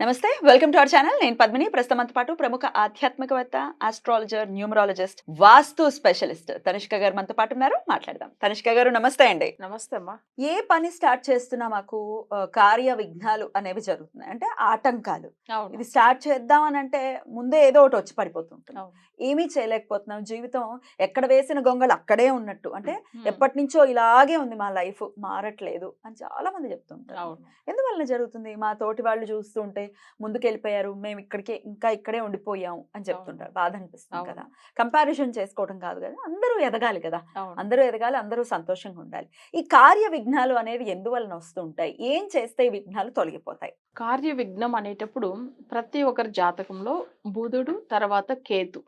నమస్తే welcome to our channel. నేను పద్మిని. ప్రస్తుతంతో పాటు ప్రముఖ ఆధ్యాత్మికవేత్త astrologer numerologist vastu specialist Tanishka గారు మనతో పాటు ఉన్నారు. మాట్లాడదాం. తనిష్క గారు నమస్తే అండి. నమస్తే అమ్మా. ఏ పని స్టార్ట్ చేస్తున్నా మాకు కార్య విఘ్నాలు అనేవి జరుగుతున్నాయి. అంటే ఆటంకాలు. ఇది స్టార్ట్ చేద్దాం అని అంటే ముందే ఏదో ఒకటి వచ్చి పడిపోతుంటుంది. ఏమీ చేయలేకపోతున్నాం. జీవితం ఎక్కడ వేసిన గొంగలు అక్కడే ఉన్నట్టు. అంటే. ఎప్పటి నుంచో ఇలాగే ఉంది మా లైఫ్ మారట్లేదు అని చాలా మంది చెప్తుంటారు. ఎందువల్ల జరుగుతుంది? మా తోటి వాళ్ళు చూస్తుంటే ముందుకు వెళ్ళిపోయారు మేము ఇక్కడికే ఇంకా ఇక్కడే ఉండిపోయాం అని చెప్తుంటారు. బాధ అనిపిస్తుంది. కదా! కంపారిజన్ చేసుకోవడం కాదు కదా! అందరూ ఎదగాలి కదా! అందరూ ఎదగాలి అందరూ సంతోషంగా ఉండాలి. ఈ కార్య విఘ్నాలు అనేవి ఎందువలన వస్తుంటాయి ఏం చేస్తే ఈ విఘ్నాలు తొలగిపోతాయి? కార్య విఘ్నం అనేటప్పుడు ప్రతి ఒక్కరి జాతకంలో బుధుడు తర్వాత కేతు.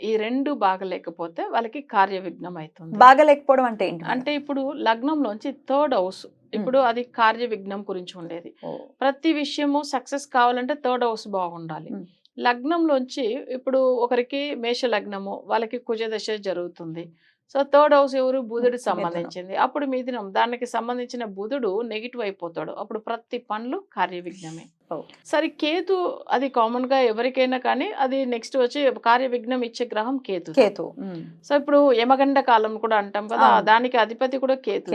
ఈ రెండు బాగలేకపోతే వాళ్ళకి కార్య విఘ్నం అవుతుంది. బాగలేకపోవడం అంటే ఏంటి అంటే ఇప్పుడు లగ్నంలోంచి థర్డ్ హౌస్ ఇప్పుడు అది కార్య విఘ్నం గురించి ఉండేది. ప్రతి విషయము సక్సెస్ కావాలంటే థర్డ్ హౌస్ బాగుండాలి. లగ్నంలోంచి ఇప్పుడు ఒకరికి మేష లగ్నము వాళ్ళకి కుజదశ జరుగుతుంది. సో థర్డ్ హౌస్ ఎవరు? బుధుడు మిథునం. సంబంధించింది. అప్పుడు మిథునం దానికి సంబంధించిన బుధుడు నెగిటివ్ అయిపోతాడు. అప్పుడు ప్రతి పనులు కార్య విఘ్నమే. సరే కేతు అది కామన్గా ఎవరికైనా కానీ అది నెక్స్ట్ వచ్చి కార్య విఘ్నం ఇచ్చే గ్రహం కేతు కేతు. సో ఇప్పుడు యమగండ కాలం కూడా అంటాం కదా. దానికి అధిపతి కూడా కేతు.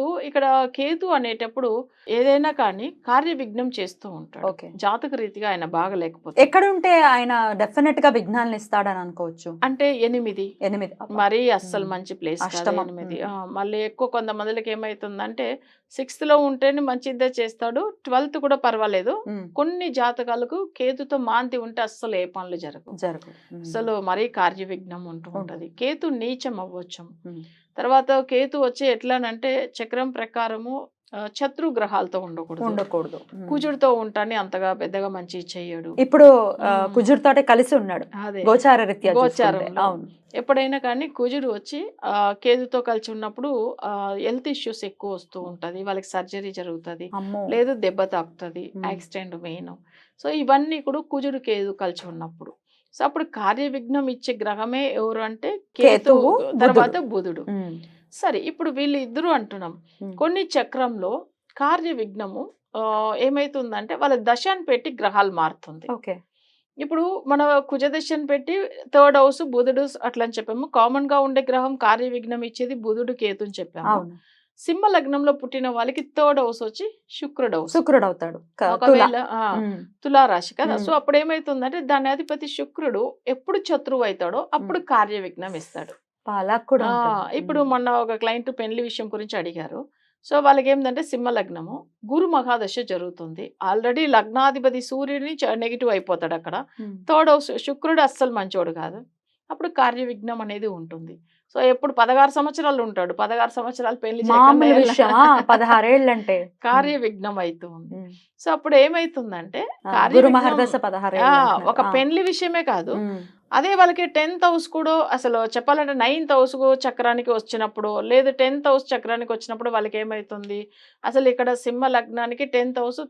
ఇప్పుడు ఇక్కడ కేతు అనేటప్పుడు ఏదైనా కానీ కార్య విఘ్నం చేస్తూ ఉంటాడు. ఓకే. జాతక రీతిగా ఆయన బాగలేకపోతే ఎక్కడ ఉంటే ఆయన డెఫినెట్గా విఘ్నాలను ఇస్తాడని అనుకోవచ్చు. అంటే ఎనిమిది. ఎనిమిది. మరీ అస్సలు. మంచి ప్లేస్. ఎనిమిది. మళ్ళీ ఎక్కువ కొంతమందికి ఏమైతుందంటే సిక్స్త్లో ఉంటేనే మంచిదే చేస్తాడు ట్వెల్త్ కూడా పర్వాలేదు. కొన్ని జాతకాలకు కేతుతో మాంతి ఉంటే అస్సలు ఏ పనులు జరగవు. జరుగు ఉమ్, అసలు మరీ కార్య విఘ్నం ఉంటూ ఉంటుంది. కేతు నీచం అవ్వచ్చు తర్వాత కేతు వచ్చి ఎట్లానంటే చక్రం ప్రకారము శత్రు గ్రహాలతో ఉండకూడదు. ఉండకూడదు. కుజుడితో ఉంటాని అంతగా పెద్దగా మంచి చెయ్యడు ఇప్పుడు. కుజుడితోటే కలిసి ఉన్నాడు. గోచార రీత్యా. అవును. ఎప్పుడైనా కానీ కుజుడు వచ్చి ఆ, కేతుతో కలిసి ఉన్నప్పుడు హెల్త్ ఇష్యూస్ ఎక్కువ వస్తూ ఉంటది. వాళ్ళకి సర్జరీ జరుగుతుంది. లేదు దెబ్బ తాకుతుంది. Accident main. సో ఇవన్నీ కూడా కుజుడు కేతు కలిసి ఉన్నప్పుడు. సో అప్పుడు కార్య విఘ్నం ఇచ్చే గ్రహమే ఎవరు అంటే కేతువు, తర్వాత బుధుడు. సరే ఇప్పుడు వీళ్ళు ఇద్దరు అంటున్నాం. కొన్ని చక్రంలో కార్య విఘ్నము ఏమైతుందంటే వాళ్ళ దశాన్ని పెట్టి గ్రహాలు మారుతుంది. ఓకే. ఇప్పుడు మన కుజదశని పెట్టి థర్డ్ హౌస్ బుధుడు అట్లా అని చెప్పాము. కామన్గా ఉండే గ్రహం కార్య విఘ్నం ఇచ్చేది బుధుడు కేతు అని చెప్పాము సింహ లగ్నంలో పుట్టిన వాళ్ళకి థర్డ్ హౌస్ వచ్చి శుక్రుడు హౌస్. శుక్రుడు అవుతాడు. ఒకవేళ తులారాశి కదా. సో అప్పుడు ఏమైతుందంటే దాని అధిపతి శుక్రుడు ఎప్పుడు శత్రువు అవుతాడో అప్పుడు కార్య విఘ్నం ఇస్తాడు. ఇప్పుడు మొన్న ఒక క్లయింట్ పెళ్ళి విషయం గురించి అడిగారు. సో వాళ్ళకి ఏంటంటే సింహ లగ్నము గురు మహాదశ జరుగుతుంది. ఆల్రెడీ లగ్నాధిపతి సూర్యుడిని నెగిటివ్ అయిపోతాడు అక్కడ. థర్డ్ హౌస్ శుక్రుడు అస్సలు మంచోడు కాదు. అప్పుడు కార్య విఘ్నం అనేది ఉంటుంది. సో ఎప్పుడు పదహారు సంవత్సరాలు ఉంటాడు. పదహారు సంవత్సరాలు పెళ్ళి పదహారేళ్ళు అంటే కార్య విఘ్నం అవుతుంది. సో అప్పుడు ఏమైతుందంటే. ఒక. పెళ్ళి విషయమే కాదు. అదే వాళ్ళకి టెన్త్ హౌస్ కూడా అసలు చెప్పాలంటే నైన్త్ హౌస్ చక్రానికి వచ్చినప్పుడు లేదు టెన్త్ హౌస్ చక్రానికి వచ్చినప్పుడు వాళ్ళకి ఏమైతుంది? అసలు ఇక్కడ సింహ లగ్నానికి టెన్త్ హౌస్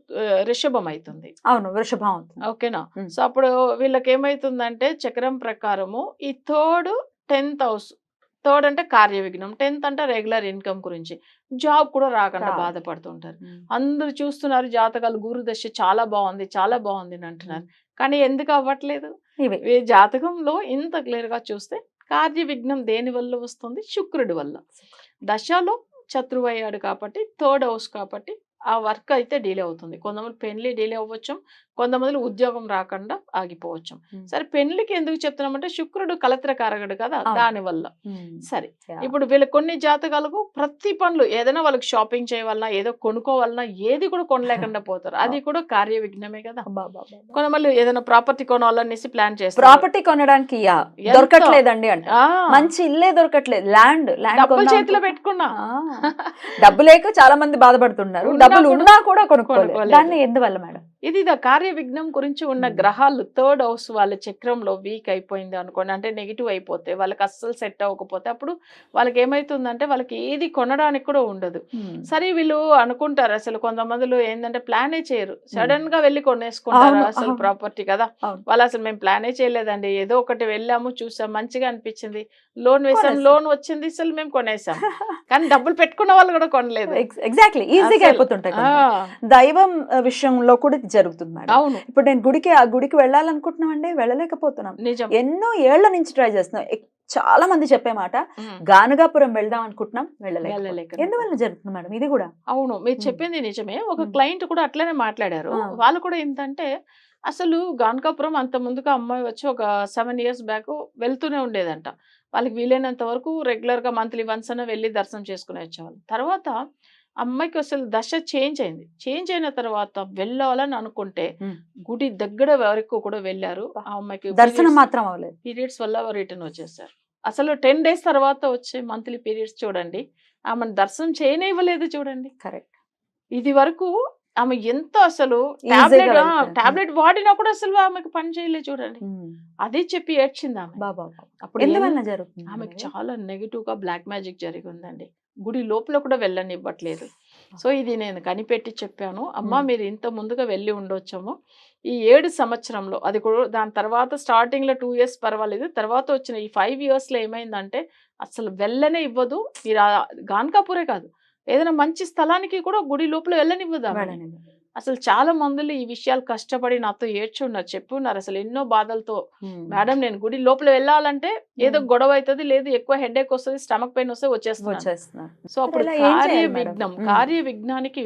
రిషభం అవుతుంది అవును వృషభం ఓకేనా. సో అప్పుడు వీళ్ళకి ఏమైతుందంటే చక్రం ప్రకారము ఈ థర్డ్ టెన్త్ హౌస్ థర్డ్ అంటే కార్య విఘ్నం టెన్త్ అంటే రెగ్యులర్ ఇన్కమ్ గురించి. జాబ్ కూడా రాకుండా. బాధపడుతుంటారు. అందరూ చూస్తున్నారు జాతకాలు గురు దశ చాలా బాగుంది చాలా బాగుంది అని అంటున్నారు. కానీ ఎందుకు అవ్వట్లేదు? ఈ జాతకంలో ఇంత క్లియర్గా చూస్తే కార్య విఘ్నం దేని వల్ల వస్తుంది? శుక్రుడి వల్ల. దశలో శత్రువు అయ్యాడు కాబట్టి థర్డ్ హౌస్ కాబట్టి ఆ వర్క్ అయితే డిలే అవుతుంది. కొంతమంది పెళ్ళి డిలే అవ్వచ్చు కొంతమంది ఉద్యోగం రాకుండా ఆగిపోవచ్చు. సరే పెళ్ళికి ఎందుకు చెప్తున్నామంటే శుక్రుడు కలత్రకారకుడు కదా అవును. దాని వల్ల. ఉమ్. సరే. ఇప్పుడు వీళ్ళ కొన్ని జాతకాలకు ప్రతి పనులు ఏదైనా వాళ్ళకి షాపింగ్ చేయాలన్నా ఏదో కొనుక్కోవాలన్నా ఏది కూడా కొనలేకుండా పోతారు. అది కూడా కార్య విఘ్నమే కదా. కొంతమంది ఏదైనా ప్రాపర్టీ కొనాలనేసి ప్లాన్ చేస్తారు. ప్రాపర్టీ కొనడానికి? దొరకట్లేదండి అంటే. మంచి ఇల్లే దొరకట్లేదు. ల్యాండ్ ల్యాండ్ కొందాం చేతిలో పెట్టుకున్నా. డబ్బు లేక చాలా మంది బాధపడుతున్నారు. డబ్బులు ఉన్నా కూడా కొనుక్కోలేదు. దాన్ని ఎందువల్ల మేడం ఇది కార్య విఘ్నం గురించి ఉన్న. గ్రహాలు థర్డ్ హౌస్ వాళ్ళ చక్రంలో వీక్ అయిపోయింది అనుకోండి అంటే నెగిటివ్ అయిపోతే వాళ్ళకి అస్సలు సెట్ అవ్వకపోతే అప్పుడు వాళ్ళకి ఏమైతుందంటే వాళ్ళకి ఏది కొనడానికి కూడా ఉండదు. సరే వీళ్ళు అనుకుంటారు అసలు కొంతమందిలో ఏంటంటే ప్లానే చేయరు సడన్గా వెళ్ళి కొనేసుకుంటారు అసలు. ప్రాపర్టీ కదా. వాళ్ళు అసలు మేము ప్లానే చేయలేదండి ఏదో ఒకటి వెళ్ళాము చూసాం మంచిగా అనిపించింది లోన్ వేసాం. లోన్ వచ్చింది అసలు మేము కొనేసాం కానీ డబ్బులు పెట్టుకున్న వాళ్ళు కూడా కొనలేదు ఎగ్జ- ఎగ్జాక్ట్లీ ఈజీగా అయిపోతుంటాయి. దైవం విషయంలో కూడా జరుగుతుంది మేడం. అవును. ఇప్పుడు నేను గుడికి ఆ గుడికి వెళ్ళాలనుకుంటున్నాం అండి వెళ్ళలేకపోతున్నాం. నిజం. ఎన్నో ఏళ్ళ నుంచి ట్రై చేస్తున్నాం. చాలా మంది చెప్పే మాట. గానుగాపురం వెళ్దాం అనుకుంటున్నాం వెళ్ళలేక. ఎందువల్ల జరుగుతుంది మేడం? ఇది కూడా? అవును మీరు. చెప్పింది నిజమే. ఒక. క్లయింట్ కూడా అట్లనే మాట్లాడారు. వాళ్ళు కూడా ఏంటంటే అసలు గానకాపురం అంత ముందుగా అమ్మాయి వచ్చి ఒక సెవెన్ ఇయర్స్ బ్యాక్ వెళ్తూనే ఉండేదంట. వాళ్ళకి వీలైనంత వరకు రెగ్యులర్గా మంత్లీ వన్స్ అన్న వెళ్ళి దర్శనం చేసుకుని వచ్చేవాళ్ళు. తర్వాత అమ్మాయికి అసలు దశ చేంజ్ అయింది. చేంజ్ అయిన తర్వాత వెళ్ళాలని అనుకుంటే. గుడి దగ్గర వరకు కూడా వెళ్ళారు. ఆ అమ్మాయికి దర్శనం మాత్రం అవ్వలేదు. పీరియడ్స్ వల్ల రిటర్న్ వచ్చేసారు. అసలు టెన్ డేస్ తర్వాత వచ్చే మంత్లీ పీరియడ్స్ చూడండి. ఆమెను దర్శనం చేయనివ్వలేదు చూడండి. కరెక్ట్ ఇది వరకు ఆమె ఎంత అసలు టాబ్లెట్. టాబ్లెట్ వాడినా కూడా అసలు ఆమెకు పని చేయలేదు చూడండి. అదే చెప్పి ఏడ్చింది ఆమె. బాబా అప్పుడు ఎందువల్ల ఎన్- జరుగుతుంది ఆమెకు? చాలా నెగిటివ్గా బ్లాక్ మ్యాజిక్ జరిగి ఉందండి గుడి లోపల కూడా వెళ్ళనివ్వట్లేదు. సో ఇది నేను కనిపెట్టి చెప్పాను. అమ్మా మ్మ్. మీరు ఇంత ముందుగా వెళ్ళి ఉండొచ్చాము. ఈ ఏడు సంవత్సరంలో అది కూడా దాని తర్వాత స్టార్టింగ్లో టూ ఇయర్స్ పర్వాలేదు. తర్వాత వచ్చిన ఈ ఫైవ్ ఇయర్స్లో ఏమైందంటే అసలు వెళ్ళనే ఇవ్వదు. మీరు గాన్కాపూరే కాదు. ఏదైనా మంచి స్థలానికి కూడా గుడి లోపల వెళ్ళనివ్వదు. అసలు చాలా మందులు ఈ విషయాలు కష్టపడి నాతో ఏడ్చున్నారు చెప్పున్నారు అసలు ఎన్నో బాధలతో. మేడం నేను గుడి లోపల వెళ్ళాలంటే ఏదో. గొడవ అవుతుంది లేదు ఎక్కువ హెడేక్ వస్తుంది స్టమక్ పెయిన్ వస్తే వచ్చేస్తుంది సో అప్పుడు కార్య? విఘ్నం. కార్య విఘ్నానికి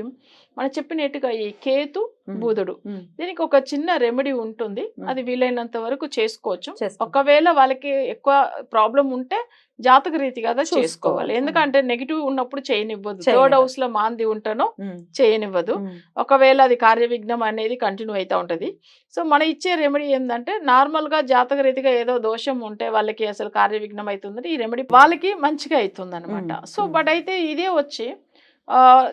మనం చెప్పినట్టుగా ఈ కేతు బుధుడు. దీనికి ఒక చిన్న రెమెడీ ఉంటుంది. అది వీలైనంత వరకు చేసుకోవచ్చు చేసుకో. ఒకవేళ వాళ్ళకి ఎక్కువ ప్రాబ్లం ఉంటే జాతక రీతిగా చూసుకోవాలి. ఎందుకంటే నెగిటివ్ ఉన్నప్పుడు చేయనివ్వదు థర్డ్. హౌస్లో మాంది ఉంటానో. చేయనివ్వదు. ఒకవేళ అది కార్యవిఘ్నం అనేది కంటిన్యూ అవుతూ ఉంటది సో మన ఇచ్చే రెమెడీ ఏంటంటే నార్మల్గా జాతక రీతిగా ఏదో దోషం ఉంటే వాళ్ళకి అసలు కార్యవిఘ్నం అవుతుందంటే ఈ రెమెడీ వాళ్ళకి మంచిగా అవుతుంది అనమాట. సో. బట్ అయితే ఇదే వచ్చి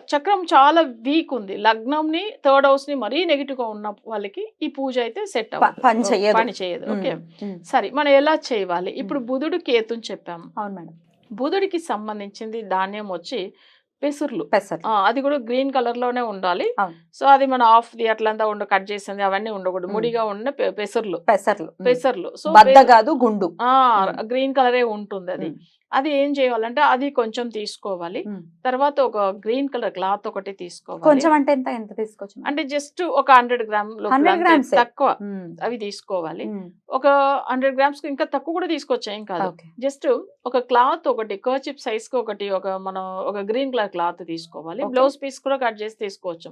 చక్రం చాలా వీక్ ఉంది లగ్నంని థర్డ్ హౌస్ని మరీ నెగిటివ్గా ఉన్న వాళ్ళకి ఈ పూజ అయితే సెట్ పని. పని చేయదు. ఓకే. సరే మనం ఎలా చేయాలి ఇప్పుడు బుధుడు కేతుని చెప్పాము అవును మేడం బుధుడికి సంబంధించింది ధాన్యం వచ్చి పెసుర్లు పెసర్ ఆ, అది కూడా గ్రీన్ కలర్లోనే ఉండాలి. సో అది మన ఆఫ్ ది అట్లంతా ఉండ కట్ చేసింది అవన్నీ ఉండకూడదు. ముడిగా ఉన్న పెసర్లు పెసర్లు. పెసర్లు సో కాదు గుండు. గ్రీన్ కలరే ఉంటుంది అది. అది ఏం చేయాలంటే అది కొంచెం తీసుకోవాలి. తర్వాత ఒక గ్రీన్ కలర్ క్లాత్ ఒకటి తీసుకోవాలి కొంచెం అంటే ఎంత ఎంత తీసుకోవచ్చు? అంటే జస్ట్ ఒక హండ్రెడ్ గ్రామ్ 100 grams ఏ? తక్కువ. అవి తీసుకోవాలి. ఒక హండ్రెడ్ గ్రామ్స్ ఇంకా తక్కువ కూడా తీసుకోవచ్చు ఏం కాదు జస్ట్ ఒక క్లాత్ ఒకటి కర్చిప్ సైజ్కి ఒకటి ఒక మనం ఒక గ్రీన్ కలర్ క్లాత్ తీసుకోవాలి. బ్లౌజ్ పీస్ కూడా కట్ చేసి తీసుకోవచ్చు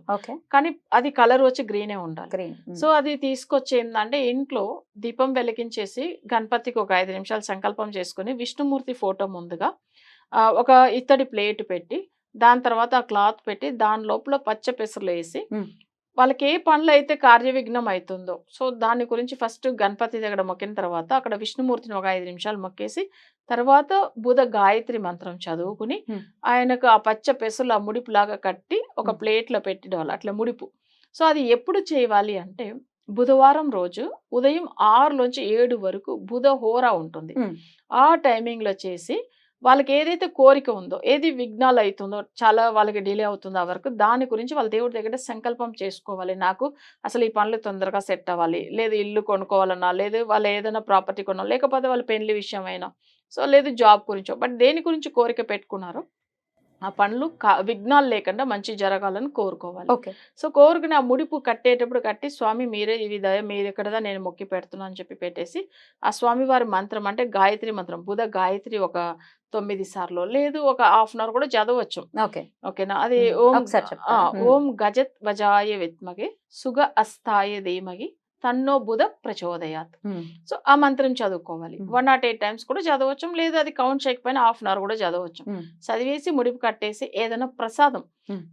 కానీ అది కలర్ వచ్చి గ్రీనే ఉండాలి గ్రీన్ సో అది తీసుకొచ్చి ఏంటంటే ఇంట్లో దీపం వెలిగించేసి గణపతికి ఒక ఐదు నిమిషాలు సంకల్పం చేసుకుని విష్ణుమూర్తి ఫోటో ముందుగా ఒక ఇత్తడి ప్లేట్ పెట్టి దాని తర్వాత ఆ క్లాత్ పెట్టి దాని లోపల పచ్చ పెసర్లు వేసి. వాళ్ళకి ఏ పనులు అయితే కార్యవిఘ్నం అవుతుందో సో దాని గురించి ఫస్ట్ గణపతి దగ్గర మొక్కిన తర్వాత అక్కడ విష్ణుమూర్తిని ఒక ఐదు నిమిషాలు మొక్కేసి తర్వాత బుధ గాయత్రి మంత్రం చదువుకుని. ఆయనకు ఆ పచ్చ పెసలు ఆ ముడిపు లాగా కట్టి ఒక. ప్లేట్లో పెట్టడం అట్లా ముడిపు సో అది ఎప్పుడు చేయాలి అంటే బుధవారం రోజు ఉదయం ఆరులోంచి ఏడు వరకు బుధ హోరా ఉంటుంది. ఆ టైమింగ్లో చేసి వాళ్ళకి ఏదైతే కోరిక ఉందో ఏది విఘ్నాలు అవుతుందో చాలా వాళ్ళకి డిలే అవుతుందో ఆ వరకు దాని గురించి వాళ్ళ దేవుడి దగ్గర సంకల్పం చేసుకోవాలి. నాకు అసలు ఈ పనులు తొందరగా సెట్ అవ్వాలి. లేదు ఇల్లు కొనుక్కోవాలన్నా లేదు వాళ్ళు ఏదైనా ప్రాపర్టీ కొనాలి లేకపోతే వాళ్ళ పెళ్ళి విషయమైనా సో లేదు జాబ్ గురించో బట్ దేని గురించి కోరిక పెట్టుకున్నారో ఆ పనులు కా- విఘ్నాలు లేకుండా మంచి జరగాలని కోరుకోవాలి. ఓకే. సో కోరుకుని ఆ ముడిపు కట్టేటప్పుడు కట్టి స్వామి మీరే ఇది దయ మీరు ఎక్కడదా నేను మొక్కి పెడుతున్నాను అని చెప్పి పెట్టేసి ఆ స్వామివారి మంత్రం అంటే గాయత్రి మంత్రం బుధ గాయత్రి ఒక తొమ్మిది సార్లు లేదు ఒక హాఫ్ అన్ అవర్ కూడా చదవచ్చు. ఓకే. ఓకేనా? అది. ఓం. ఓం గజత్ వజాయ విత్మగే సుగ అస్థాయ ధీమగి తన్నో బుధ ప్రచోదయాత్ ఉమ్. సో ఆ మంత్రం చదువుకోవాలి మ్మ్. వన్ నాట్ ఎయిట్ టైమ్స్ కూడా చదవచ్చు లేదు అది కౌంట్ చేయకపోయినా హాఫ్ అన్ అవర్ కూడా చదవచ్చు ఉమ్. చదివేసి ముడిపు కట్టేసి ఏదైనా ప్రసాదం.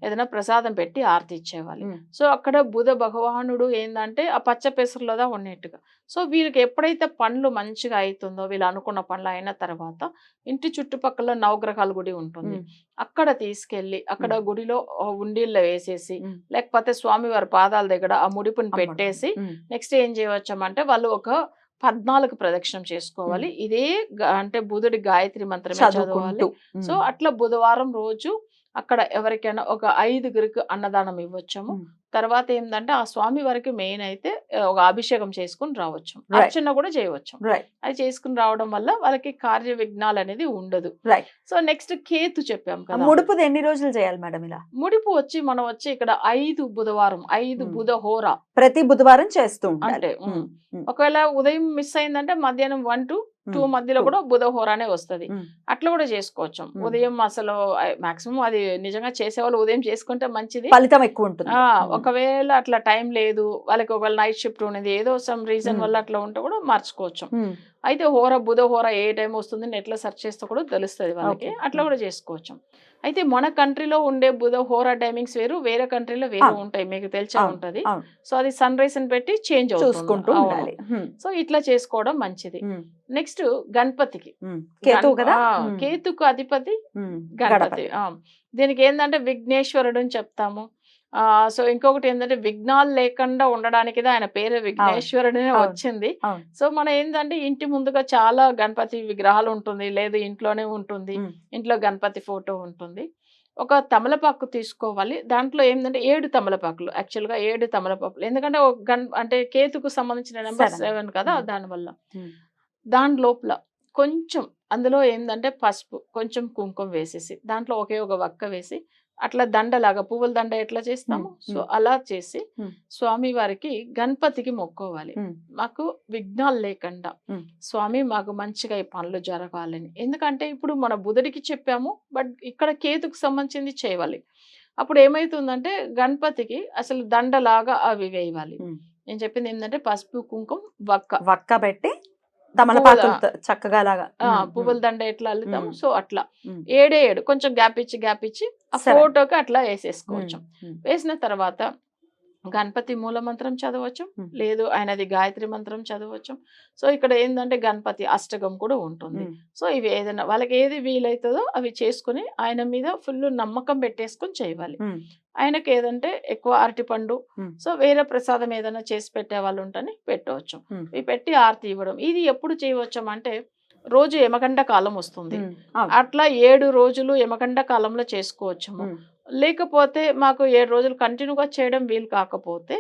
ఏదైనా ప్రసాదం పెట్టి ఆరతి ఇచ్చేవాలి. సో అక్కడ బుధ భగవానుడు ఏంటంటే ఆ పచ్చ పెసరులోదా ఉన్నట్టుగా సో వీళ్ళకి ఎప్పుడైతే పనులు మంచిగా అవుతుందో వీళ్ళు అనుకున్న పనులు అయిన తర్వాత ఇంటి చుట్టుపక్కల నవగ్రహాల గుడి ఉంటుంది. అక్కడ తీసుకెళ్ళి అక్కడ గుడిలో ఉండిల్లో వేసేసి. లేకపోతే స్వామివారి పాదాల దగ్గర ఆ ముడిపుని. పెట్టేసి. నెక్స్ట్ ఏం చేయవచ్చామంటే వాళ్ళు ఒక పద్నాలుగు ప్రదక్షిణం చేసుకోవాలి ఇదే అంటే బుధుడి గాయత్రి మంత్రమే చదవాలి. సో అట్లా బుధవారం రోజు అక్కడ ఎవరికైనా ఒక ఐదుగురికి అన్నదానం ఇవ్వచ్చాము. తర్వాత ఏంటంటే ఆ స్వామి వారికి మెయిన్ అయితే ఒక అభిషేకం చేసుకుని రావచ్చు. అర్చన కూడా చేయవచ్చు. అది చేసుకుని రావడం వల్ల వాళ్ళకి కార్య విఘ్నాలు అనేది ఉండదు. సో నెక్స్ట్ కేతు చెప్పాం కదా ముడుపుది ఎన్ని రోజులు చేయాలి మేడం ఇలా? ముడిపు వచ్చి మనం వచ్చి ఇక్కడ ఐదు బుధవారం ఐదు. బుధ హోరా ప్రతి బుధవారం చేస్తూ అంటే. ఒకవేళ ఉదయం మిస్ అయిందంటే మధ్యాహ్నం వన్ టు టూ. మధ్యలో. కూడా బుధ హోరానే వస్తది. అట్లా కూడా చేసుకోవచ్చు. ఉదయం అసలు మాక్సిమం అది నిజంగా చేసేవాళ్ళు ఉదయం చేసుకుంటే మంచిది ఫలితం ఎక్కువ ఉంటుంది. ఒకవేళ అట్లా టైం లేదు వాళ్ళకి ఒకవేళ నైట్ షిఫ్ట్ ఉన్నది ఏదో సమ్ రీజన్. వల్ల అట్లా ఉంటే కూడా మార్చుకోవచ్చు. అయితే హోర బుధ హోర ఏ టైం వస్తుంది ఎట్లా సెర్చ్ చేస్తే కూడా తెలుస్తుంది వాళ్ళకి. అట్లా కూడా చేసుకోవచ్చు అయితే మన కంట్రీలో ఉండే బుధ హోర టైమింగ్స్ వేరు వేరే కంట్రీలో వేరే. ఉంటాయి మీకు తెలిసే. ఉంటది. సో అది సన్ రైజ్ పెట్టి చేంజ్ అవుతుంది. సో ఇట్లా చేసుకోవడం మంచిది. నెక్స్ట్ గణపతికి గణ- కదా. కేతుకు అధిపతి. గణపతి. దీనికి ఏంటంటే విఘ్నేశ్వరుడు అని చెప్తాము ఆ సో ఇంకొకటి ఏంటంటే విఘ్నాలు లేకుండా ఉండడానికి ఆయన పేరు విఘ్నేశ్వరుడే. వచ్చింది. సో మన ఏంటంటే ఇంటి ముందుగా చాలా గణపతి విగ్రహాలు ఉంటుంది లేదు ఇంట్లోనే ఉంటుంది. ఇంట్లో గణపతి ఫోటో ఉంటుంది ఒక తమలపాకు తీసుకోవాలి దాంట్లో ఏంటంటే ఏడు తమలపాకులు యాక్చువల్గా ఏడు తమలపాకులు ఎందుకంటే గన్ అంటే కేతుకు సంబంధించిన నెంబర్. సెవెన్ కదా. దానివల్ల. దాని లోపల కొంచెం అందులో ఏంటంటే పసుపు కొంచెం కుంకుమ వేసేసి దాంట్లో ఒకే ఒక వక్క వేసి అట్లా దండలాగా పువ్వుల దండ ఎట్లా చేస్తాము. సో. అలా చేసి. స్వామి వారికి గణపతికి మొక్కోవాలి. మాకు విఘ్నాలు లేకుండా. స్వామి మాకు మంచిగా ఈ పనులు జరగాలని ఎందుకంటే ఇప్పుడు మన బుధుడికి చెప్పాము బట్ ఇక్కడ కేతుకు సంబంధించింది చేయాలి అప్పుడు ఏమైతుందంటే గణపతికి అసలు దండలాగా అవి వేయాలి. నేను చెప్పింది ఏంటంటే పసుపు కుంకుమ వక్క వక్క పెట్టి చక్కగా లాగా. పువ్వుల దండ ఎట్లా అల్లుతాము. సో అట్లా. ఏడే ఏడు కొంచెం గ్యాప్ ఇచ్చి గ్యాప్ ఇచ్చి ఆ. ఫోటోకి అట్లా వేసేసుకోవచ్చు. వేసిన తర్వాత గణపతి మూల మంత్రం చదవచ్చు. లేదు ఆయనది గాయత్రి మంత్రం చదవచ్చు సో ఇక్కడ ఏంటంటే గణపతి అష్టకం కూడా ఉంటుంది. సో ఇవి ఏదైనా వాళ్ళకి ఏది వీలవుతుందో అవి చేసుకుని ఆయన మీద ఫుల్ నమ్మకం పెట్టేసుకొని చేయాలి. ఆయనకి ఏదంటే ఎక్కువ అరటిపండు. సో వేరే ప్రసాదం ఏదైనా చేసి పెట్టే వాళ్ళు ఉంటని పెట్టవచ్చు. ఇవి పెట్టి ఆరతి ఇవ్వడం ఇది ఎప్పుడు చేయవచ్చు అంటే రోజు యమగండ కాలం వస్తుంది. అట్లా ఏడు రోజులు యమగండ కాలంలో చేసుకోవచ్చు ఉమ్. లేకపోతే మాకు ఏడు రోజులు కంటిన్యూగా చేయడం వీలు కాకపోతే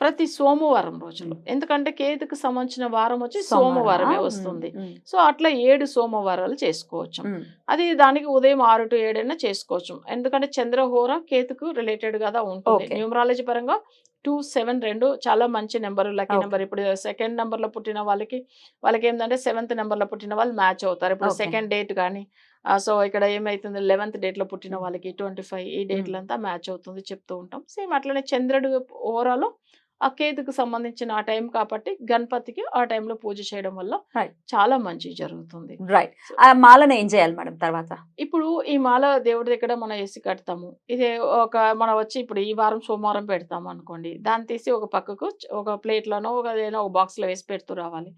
ప్రతి సోమవారం రోజులు. ఎందుకంటే కేతుకు సంబంధించిన వారం వచ్చి సోమవారం. సోమవారమే. వస్తుంది. సో అట్లా ఏడు సోమవారాలు చేసుకోవచ్చు. అది దానికి ఉదయం ఆరు టు ఏడైనా చేసుకోవచ్చు ఎందుకంటే చంద్రహోర కేతుకు రిలేటెడ్గా ఉంటుంది. న్యూమరాలజీ పరంగా టూ సెవెన్ రెండు చాలా మంచి నెంబర్ లక్కీ. నెంబర్ ఇప్పుడు సెకండ్ నెంబర్లో పుట్టిన వాళ్ళకి వాళ్ళకి ఏంటంటే సెవెంత్ నెంబర్లో పుట్టిన వాళ్ళు మ్యాచ్ అవుతారు ఇప్పుడు. సెకండ్ డేట్ కానీ సో ఇక్కడ ఏమైతుంది లెవెన్త్ డేట్లో పుట్టిన. వాళ్ళకి ట్వంటీ ఫైవ్ ఈ. డేట్లంతా మ్యాచ్ అవుతుంది చెప్తూ ఉంటాం సేమ్ అట్లనే చంద్రుడు ఓవరాల్ ఆ కేతుకు సంబంధించిన ఆ టైం కాబట్టి గణపతికి ఆ టైంలో పూజ చేయడం వల్ల. చాలా మంచి జరుగుతుంది. రైట్ ఆ మాలను ఏం చేయాలి మేడం తర్వాత? ఇప్పుడు ఈ మాల దేవుడి దగ్గర మనం వేసి కడతాము. ఇది ఒక మనం వచ్చి ఇప్పుడు ఈ వారం సోమవారం పెడతాము అనుకోండి. దాన్ని తీసి ఒక పక్కకు ఒక ప్లేట్లోనో ఒక ఏదైనా ఒక బాక్స్లో వేసి పెడుతూ రావాలి.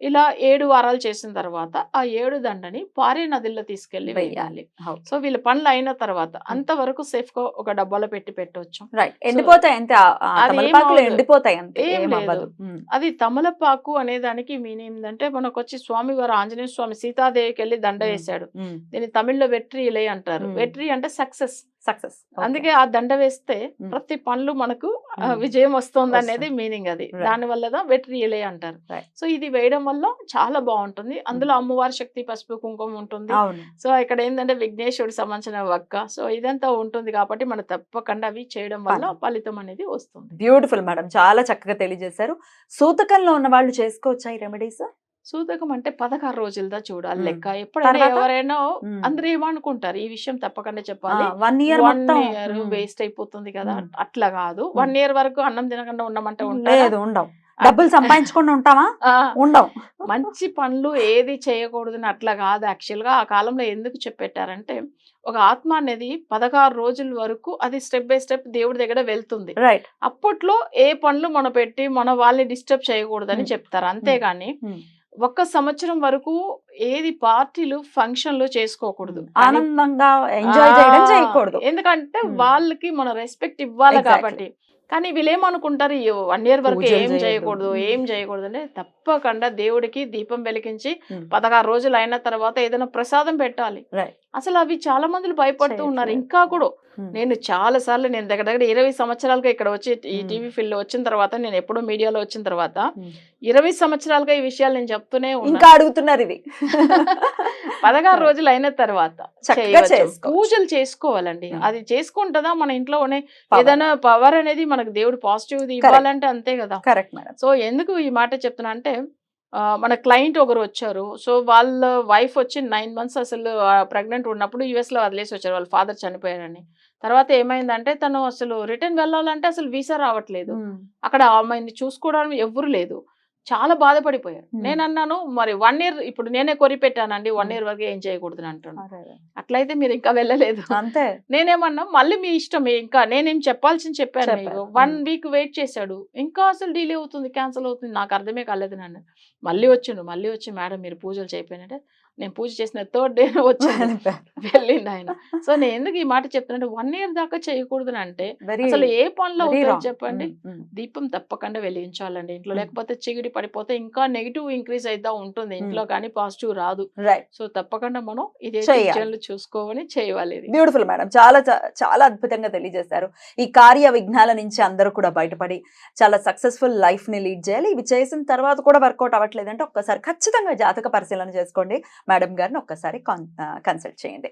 ఇలా ఏడు వారాలు చేసిన తర్వాత ఆ ఏడు దండని పారే నదిలో తీసుకెళ్ళి వేయాలి. సో వీళ్ళ పనులు అయిన తర్వాత అంతవరకు సేఫ్గా ఒక డబ్బాలో పెట్టి పెట్టవచ్చు ఎండిపోతాయి అంతే. అది ఏం లేదు. తమలపాకు అనే దానికి మీనింగ్ ఏంటంటే మనకు వచ్చి స్వామి వారు ఆంజనేయ స్వామి సీతాదేవికి వెళ్ళి దండ. వేశాడు. దీన్ని తమిళ్ళో వెట్రి ఇలే అంటారు. వెట్రి అంటే సక్సెస్. సక్సెస్. అందుకే ఆ దండ వేస్తే. ప్రతి పనులు మనకు. విజయం వస్తుంది. అనేది. మీనింగ్ అది. దాని వల్ల వెట్రియలే అంటారు. Right. సో ఇది వేయడం వల్ల చాలా బాగుంటుంది. అందులో అమ్మవారి శక్తి పసుపు కుంకుమ ఉంటుంది. సో ఇక్కడ ఏంటంటే విఘ్నేశ్వరుడు సంబంధించిన వక్క. సో ఇదంతా ఉంటుంది కాబట్టి మనం తప్పకుండా అవి చేయడం వల్ల ఫలితం. ఫలితం అనేది వస్తుంది. బ్యూటిఫుల్ మేడం చాలా చక్కగా తెలియజేశారు. సూతకంలో ఉన్న వాళ్ళు చేసుకోవచ్చా ఈ రెమెడీస్ సూతకం అంటే పదహారు రోజులదా చూడాలి. లెక్క. ఎప్పుడైనా? ఎవరైనా అందరూ ఏమనుకుంటారు? ఈ విషయం తప్పకుండా చెప్పాలి. One year one year. Waste అయిపోతుంది కదా. అట్లా కాదు. వన్ ఇయర్ వరకు అన్నం తినకుండా ఉండమంటే లేదు ఉండవు. డబ్బులు సంపాదించుకొని ఉంటామా ఉండవు. మంచి పనులు ఏది చేయకూడదని అట్లా కాదు. యాక్చువల్గా ఆ కాలంలో ఎందుకు చెప్పెట్టారంటే ఒక ఆత్మ అనేది పదహారు రోజుల వరకు అది స్టెప్ బై స్టెప్ దేవుడి దగ్గర వెళ్తుంది. రైట్ అప్పట్లో ఏ పనులు మనం పెట్టి మన వాళ్ళని డిస్టర్బ్ చేయకూడదని. చెప్తారు. అంతేగాని. ఒక్క సంవత్సరం వరకు ఏది పార్టీలు ఫంక్షన్లు చేసుకోకూడదు ఆనందంగా ఎంజాయ్ చేయడం చేయకూడదు ఎందుకంటే. వాళ్ళకి మన రెస్పెక్ట్ ఇవ్వాలి. కాబట్టి కానీ వీళ్ళు ఏమనుకుంటారు వన్ ఇయర్ వరకు ఏం. చేయకూడదు. ఏం చేయకూడదు అంటే తప్పకుండా దేవుడికి దీపం వెలిగించి. పదహారు రోజులు అయిన తర్వాత ఏదైనా ప్రసాదం పెట్టాలి. అసలు అవి చాలా మంది భయపడుతూ ఉన్నారు. ఇంకా కూడా. నేను చాలా సార్లు నేను దగ్గర దగ్గర ఇరవై సంవత్సరాలుగా ఇక్కడ వచ్చి ఈ. టీవీ ఫీల్డ్లో వచ్చిన తర్వాత నేను ఎప్పుడో మీడియాలో వచ్చిన తర్వాత. ఇరవై సంవత్సరాలుగా ఈ విషయాలు నేను చెప్తూనే ఇంకా అడుగుతున్నారు ఇది పదహారు రోజులు అయిన తర్వాత. పూజలు చేసుకోవాలండి. అది చేసుకుంటుందా మన ఇంట్లోనే. ఏదైనా పవర్ అనేది మనకు దేవుడు పాజిటివ్ ఇవ్వాలంటే అంతే కదా కరెక్ట్ సో ఎందుకు ఈ మాట చెప్తున్నా అంటే మన క్లయింట్ ఒకరు వచ్చారు. సో వాళ్ళ వైఫ్ వచ్చి నైన్ మంత్స్ అసలు ప్రెగ్నెంట్ ఉన్నప్పుడు US లో వదిలేసి వచ్చారు. వాళ్ళ ఫాదర్ చనిపోయారని. తర్వాత ఏమైందంటే తను అసలు రిటర్న్ వెళ్ళాలంటే అసలు వీసా రావట్లేదు. అక్కడ ఆమెని చూసుకోవడానికి ఎవ్వరు లేదు. చాలా బాధపడిపోయారు. నేను అన్నాను మరి వన్ ఇయర్ ఇప్పుడు నేనే కొరి పెట్టానండి వన్. ఇయర్ వరకు ఏం చేయకూడదు అంటున్నాను. అట్లయితే మీరు ఇంకా వెళ్ళలేదు అంతే నేనేమన్నా మళ్ళీ మీ ఇష్టం ఇంకా నేనేం చెప్పాల్సింది చెప్పాను. వన్. వీక్ వెయిట్ చేశాడు ఇంకా అసలు డిలే అవుతుంది క్యాన్సిల్ అవుతుంది నాకు అర్థమే కాలేదు నన్ను మళ్ళీ వచ్చిండు మళ్ళీ వచ్చి మేడం మీరు పూజలు చేయకపోయినట్టే నేను పూజ చేసిన థర్డ్ డే వచ్చింది వెళ్ళిండు ఆయన. సో నేను ఎందుకు ఈ మాట చెప్తున్నా వన్ ఇయర్ దాకా చేయకూడదు అంటే అసలు ఏ పనులు వెరీ అవుతాయి రాంగ్ చెప్పండి? దీపం తప్పకుండా వెలిగించాలండి ఇంట్లో. Hmm. లేకపోతే చీకటి పడిపోతే ఇంకా నెగిటివ్ ఇంక్రీజ్ అవుతా ఉంటుంది. ఇంట్లో కానీ పాజిటివ్ రాదు. రైట్ సో తప్పకుండా మనం ఇదే. విషయాలు చేయాలి ఇది. బ్యూటిఫుల్ మేడం చాలా చాలా అద్భుతంగా తెలియజేశారు. ఈ కార్య విఘ్నాల నుంచి అందరూ కూడా బయటపడి చాలా సక్సెస్ఫుల్ లైఫ్ని లీడ్ చేయాలి. ఇవి చేసిన తర్వాత కూడా వర్కౌట్ అవ్వట్లేదంటే ఒక్కసారి ఖచ్చితంగా జాతక పరిశీలన చేసుకోండి. మేడం గారిని ఒక్కసారి కన్సల్ట్ చేయండి.